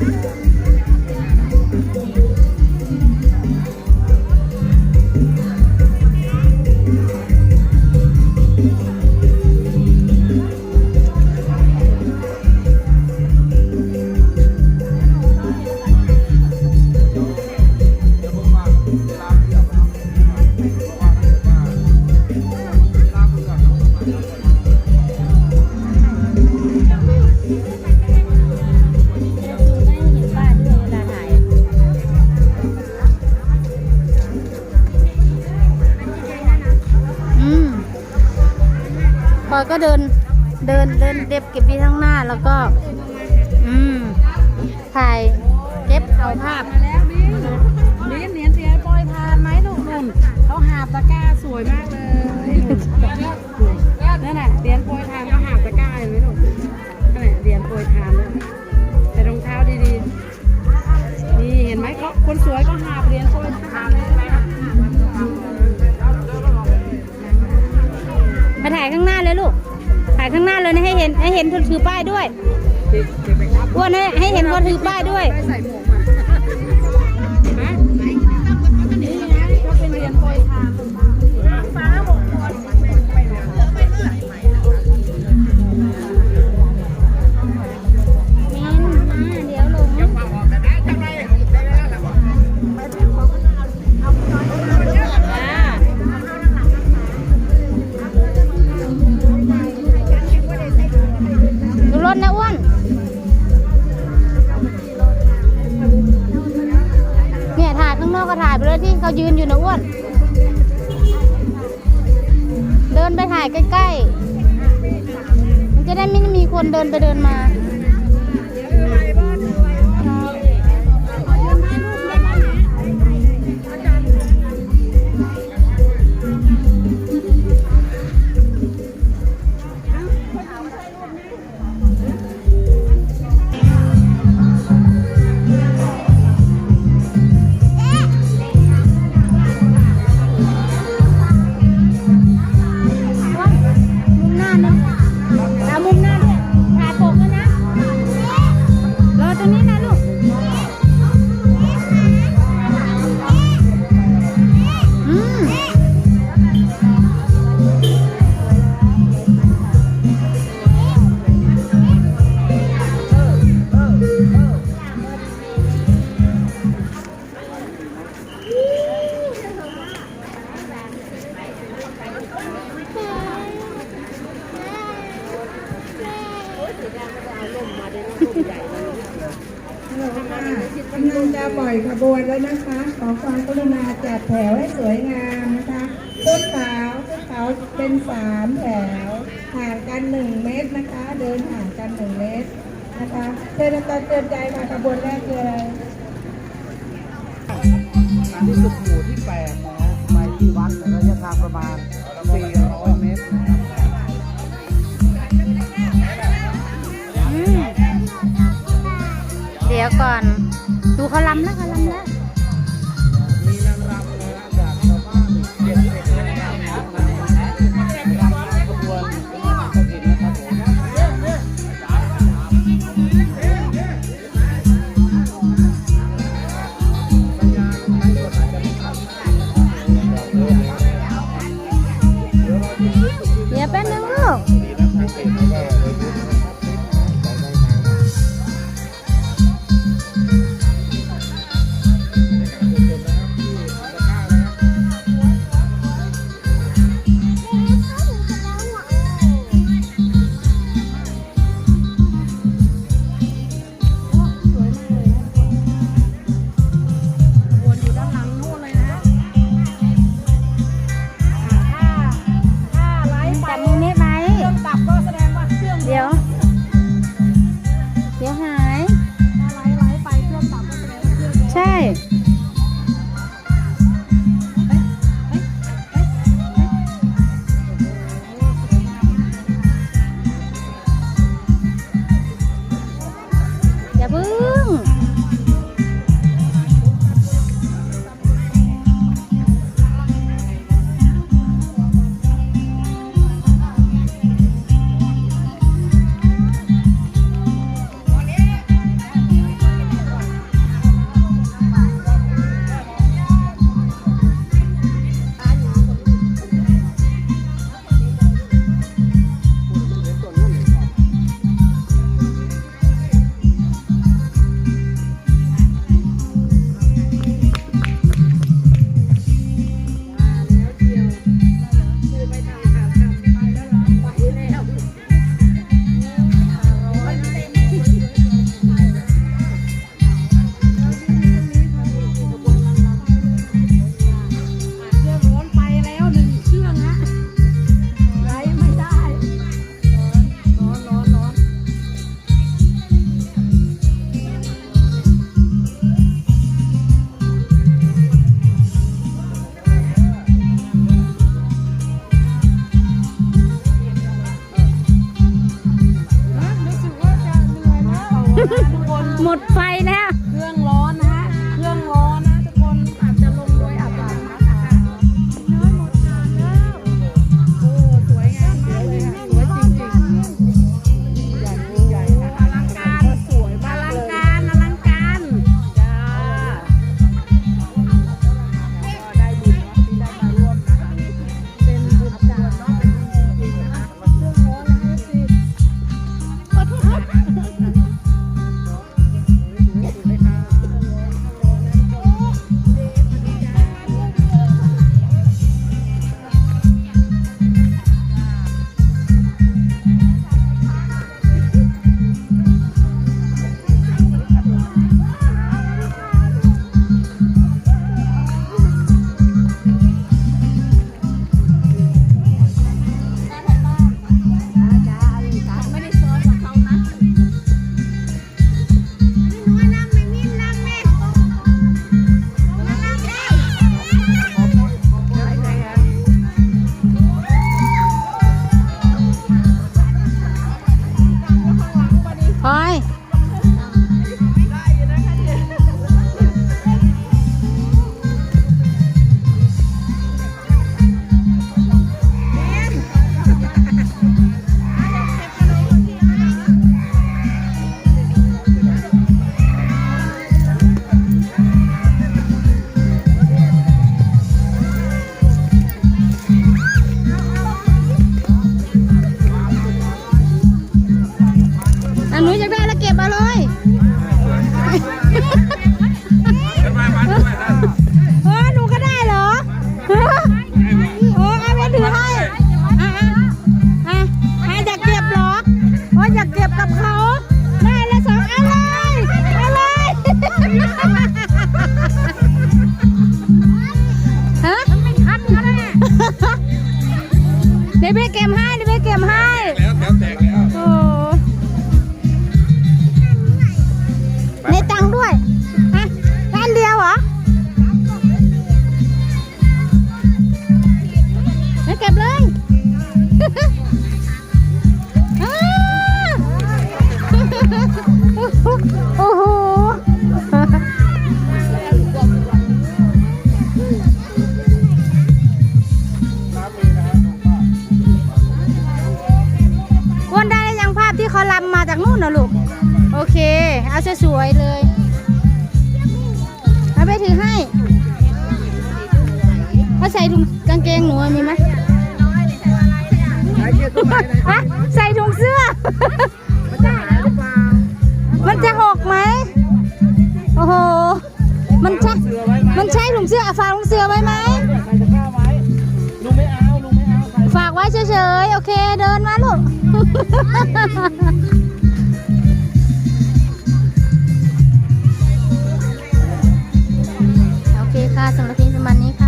อื ก็เดินเดินเดินเด็บเก็บที่ข้างหน้าแล้วก็ อืมถ่ายเก็บเอาภาพมาแล้วบินบินเหรียญเสียปล่อยทานไหมลูกนุ่นเขาหาบตะกร้าสวยมากเลย ถ่ายข้างหน้าเลยนะให้เห็นให้เห็นคนถือป้ายด้วยอ้วนให้ให้เห็นคนถือป้ายด้วยไม่ใส่หมวก ก็ถ่ายไปเลยที่เขายืนอยู่นะอ้วน เดินไปถ่ายใกล้ๆ มันจะได้ไม่มีคนเดินไปเดินมาำลังจะปล่อยขบวนแล้วนะคะ ขอความกรุณาจัดแถวให้สวยงามนะคะต้นขาวต้นขาวเป็นสามแถวห่างกันหนึ่งเมตรนะคะ เดินห่างกันหนึ่งเมตรนะคะเชิญอาจารย์เตือนใจค่ะขบวนแรกคืออะไรการที่สุดหมู่ที่แปดนะฮะไปที่วัดระยะทางประมาณ400 ดี๋ยวก่อน ดูเขาลำแล้วเขาลำแล้ว อย่ หมดไฟ หนูอยากได้แล้วเก็บมาเล เอาสวยเลยเอาไปถือให้เอาใส่ถุงกางเกงหนูมีไหมใส่ถุงเสื้อ มันจะหกไหมโอ้โห มันใช่มันใช่ถุงเสื้อฝากถุงเสื้อไว้ไหมฝากไว้เฉยๆ โอเค เดินมาลูก ค่ะสมารับเพลงสมันนี้ค่ะ